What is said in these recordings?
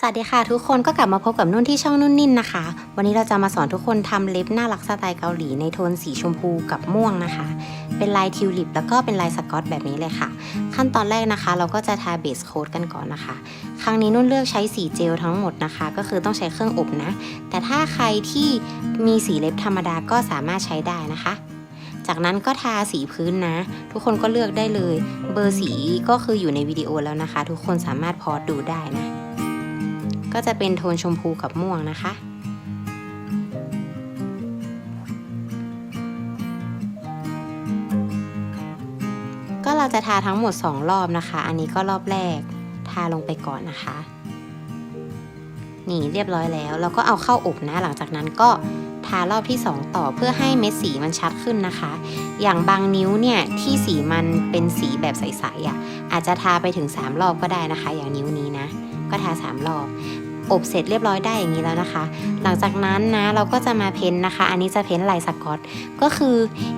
สวัสดีค่ะทุกคนก็กลับมาพบกับนุ่นที่ช่องนุ่นนิ่นนะคะ วันนี้เราจะมาสอนทุกคนทำเล็บน่ารักสไตล์เกาหลีในโทนสีชมพูกับม่วงนะคะ เป็นลายทิวลิปแล้วก็เป็นลายสกอตแบบนี้เลยค่ะ ขั้นตอนแรกนะคะ เราก็จะทาเบสโค้ดกันก่อนนะคะ ครั้งนี้นุ่นเลือกใช้สีเจลทั้งหมดนะคะ ก็คือต้องใช้เครื่องอบนะ แต่ถ้าใครที่มีสีเล็บธรรมดาก็สามารถใช้ได้นะคะจากนั้นก็ทาสีพื้นนะ ทุกคนก็เลือกได้เลย เบอร์สีก็คืออยู่ในวิดีโอแล้วนะคะ ทุกคนสามารถพอดูได้นะ ก็จะเป็นโทนชมพูกับม่วงนะคะ ก็เราจะทาทั้งหมด 2 รอบนะคะ อันนี้ก็รอบแรก ทาลงไปก่อนนะคะ นี่เรียบร้อยแล้ว เราก็เอาเข้าอบนะ หลังจากนั้นก็ทารอบที่ 2 ต่อเพื่อให้เม็ดสีมันชัดขึ้นนะคะ อย่างบางนิ้วเนี่ยที่สีมันเป็นสีแบบใสๆอะอาจจะทาไปถึง 3 รอบก็ได้นะคะ อย่างนิ้วนี้ นะก็ทา3รอบอบเสร็จเรียบร้อยได้อย่างนี้แล้วนะคะ หลังจากนั้นนะเราก็จะมาเพ้นนะคะ อันนี้จะเพ้นลายสกอต ก็คือ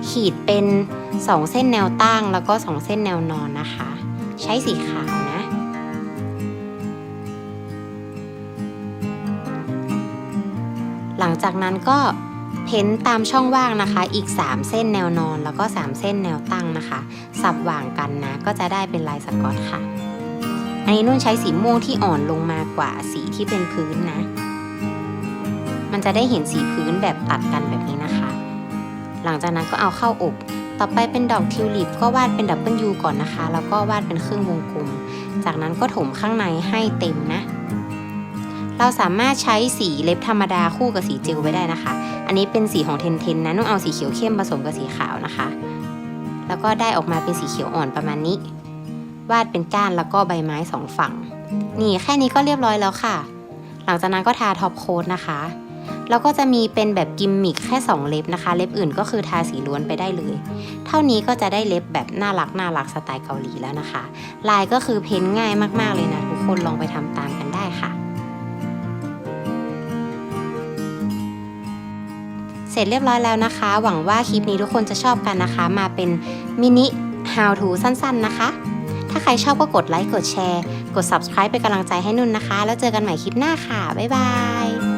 ขีดเป็น 2 เส้นแนวตั้งแล้วก็ 2 เส้นแนวนอนนะคะ ใช้สีขาวนะ หลังจากนั้นก็เพ้นตามช่องว่างนะคะ อีก 3 เส้นแนวนอนแล้วก็ 3 เส้นแนวตั้งนะคะ สับหว่างกันนะ ก็จะได้เป็นลายสกอตค่ะ อันนี้นุ่นใช้สีม่วงที่อ่อนลงมากว่าสีที่เป็นพื้นนะ มันจะได้เห็นสีพื้นแบบตัดกันแบบนี้นะคะ หลังจากนั้นก็เอาเข้าอบ ต่อไปเป็นดอกทิวลิปก็วาดเป็นดับเบิลยูก่อนนะคะ แล้วก็วาดเป็นครึ่งวงกลม จากนั้นก็ถมข้างในให้เต็มนะ เราสามารถใช้สีเล็บธรรมดาคู่กับสีเจลไว้ได้นะคะ อันนี้เป็นสีของเทนเทนนะนุ่นเอาสีเขียวเข้มผสมกับสีขาวนะคะ แล้วก็ได้ออกมาเป็นสีเขียวอ่อนประมาณนี้ วาดเป็นก้านแล้วก็ใบไม้สองฝั่ง นี่แค่นี้ก็เรียบร้อยแล้วค่ะ หลังจากนั้นก็ทาท็อปโค้ดนะคะ แล้วก็จะมีเป็นแบบกิมมิคแค่ 2 เล็บนะคะ เล็บอื่นก็คือทาสีล้วนไปได้เลย เท่านี้ก็จะได้เล็บแบบน่ารักน่ารักสไตล์เกาหลีแล้วนะคะ ลายก็คือเพ้นง่ายมากๆเลยนะทุกคนลองไปทำตามกันได้ค่ะเสร็จเรียบร้อยแล้วนะคะ หวังว่าคลิปนี้ทุกคนจะชอบกันนะคะ มาเป็นมินิ how to สั้นๆ นะคะ ถ้าใครชอบก็กดไลค์กดแชร์ กด subscribe เป็นกำลังใจให้นุ่นนะคะ แล้วเจอกันใหม่คลิปหน้าค่ะ บ๊ายบาย